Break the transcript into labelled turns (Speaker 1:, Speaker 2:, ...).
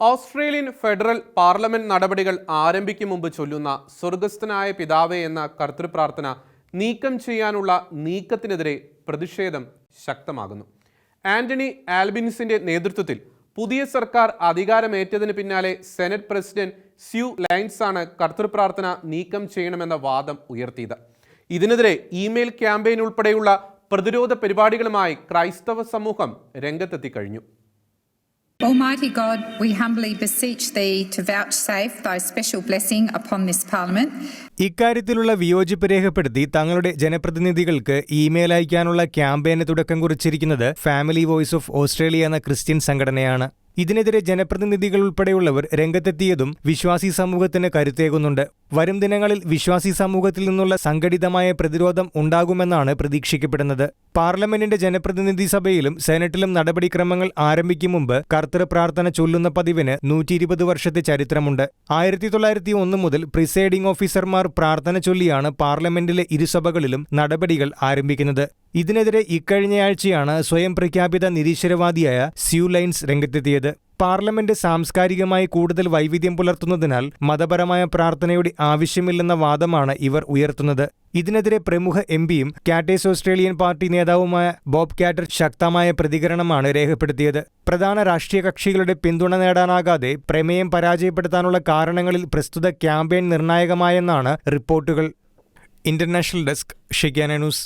Speaker 1: Australian federal parliament നടപടികൾ ആരംഭിക്കും മുമ്പ് ചൊല്ലുന്ന സ്വർഗസ്ഥനായ പിതാവേ എന്ന കർത്തൃപ്രാർത്ഥന നീക്കം ചെയ്യാനുള്ള നീക്കത്തിനെതിരെ പ്രതിഷേധം ശക്തമാകുന്നു. ആന്റണി ആൽബിൻസിന്റെ നേതൃത്വത്തിൽ പുതിയ സർക്കാർ അധികാരമേറ്റതിന് പിന്നാലെ സെനറ്റ് പ്രസിഡന്റ് സ്യൂ ലൈൻസ് ആണ് കർത്തൃപ്രാർത്ഥന നീക്കം ചെയ്യണമെന്ന വാദം ഉയർത്തിയത്. ഇതിനെതിരെ ഇമെയിൽ ക്യാമ്പയിൻ ഉൾപ്പെടെയുള്ള പ്രതിരോധ പരിപാടികളുമായി ക്രൈസ്തവ സമൂഹം രംഗത്തെത്തി കഴിഞ്ഞു.
Speaker 2: Almighty God, we humbly beseech Thee to vouchsafe Thy special blessing upon this Parliament.
Speaker 3: ഇക്കാര്യത്തിലുള്ള വിയോജിപ്പ് രേഖപ്പെടുത്തി തങ്ങളുടെ ജനപ്രതിനിധികൾക്ക് ഇമെയിൽ അയക്കാനുള്ള ക്യാമ്പയിന് തുടക്കം കുറിച്ചിരിക്കുന്നത് ഫാമിലി വോയിസ് ഓഫ് ഓസ്ട്രേലിയ എന്ന ക്രിസ്ത്യൻ സംഘടനയാണ് ഇതിനെതിരെ ജനപ്രതിനിധികൾ ഉൾപ്പെടെയുള്ളവർ രംഗത്തെത്തിയതും വിശ്വാസി സമൂഹത്തിന് കരുത്തേകുന്നുണ്ട്. വരും ദിനങ്ങളിൽ വിശ്വാസി സമൂഹത്തിൽ നിന്നുള്ള സംഘടിതമായ പ്രതിരോധം ഉണ്ടാകുമെന്നാണ് പ്രതീക്ഷിക്കപ്പെടുന്നത്. പാർലമെന്റിന്റെ ജനപ്രതിനിധി സഭയിലും സെനറ്റിലും നടപടിക്രമങ്ങൾ ആരംഭിക്കും മുമ്പ് കർത്തൃ പ്രാർത്ഥന ചൊല്ലുന്ന പതിവിന് നൂറ്റി ഇരുപത് വർഷത്തെ ചരിത്രമുണ്ട്. ആയിരത്തി തൊള്ളായിരത്തി ഒന്ന് മുതൽ പ്രിസൈഡിംഗ് ഓഫീസർമാർ പ്രാർത്ഥന ചൊല്ലിയാണ് പാർലമെന്റിലെ ഇരുസഭകളിലും നടപടികൾ ആരംഭിക്കുന്നത്. ഇതിനെതിരെ ഇക്കഴിഞ്ഞയാഴ്ചയാണ് സ്വയം പ്രഖ്യാപിത നിരീശ്വരവാദിയായ സ്യൂ ലൈൻസ് രംഗത്തെത്തിയത്. പാർലമെന്റ് സാംസ്കാരികമായി കൂടുതൽ വൈവിധ്യം പുലർത്തുന്നതിനാൽ മതപരമായ പ്രാർത്ഥനയുടെ ആവശ്യമില്ലെന്ന വാദമാണ് ഇവർ ഉയർത്തുന്നത്. ഇതിനെതിരെ പ്രമുഖ എം പിയും കാറ്റേസ് ഓസ്ട്രേലിയൻ പാർട്ടി നേതാവുമായ ബോബ് കാറ്റർ ശക്തമായ പ്രതികരണമാണ് രേഖപ്പെടുത്തിയത്. പ്രധാന രാഷ്ട്രീയ കക്ഷികളുടെ പിന്തുണ നേടാനാകാതെ പ്രമേയം പരാജയപ്പെടുത്താനുള്ള കാരണങ്ങളിൽ പ്രസ്തുത ക്യാമ്പയിൻ നിർണായകമായെന്നാണ് റിപ്പോർട്ടുകൾ. ഇന്റർനാഷണൽ ഡെസ്ക് ഷിഗാന ന്യൂസ്.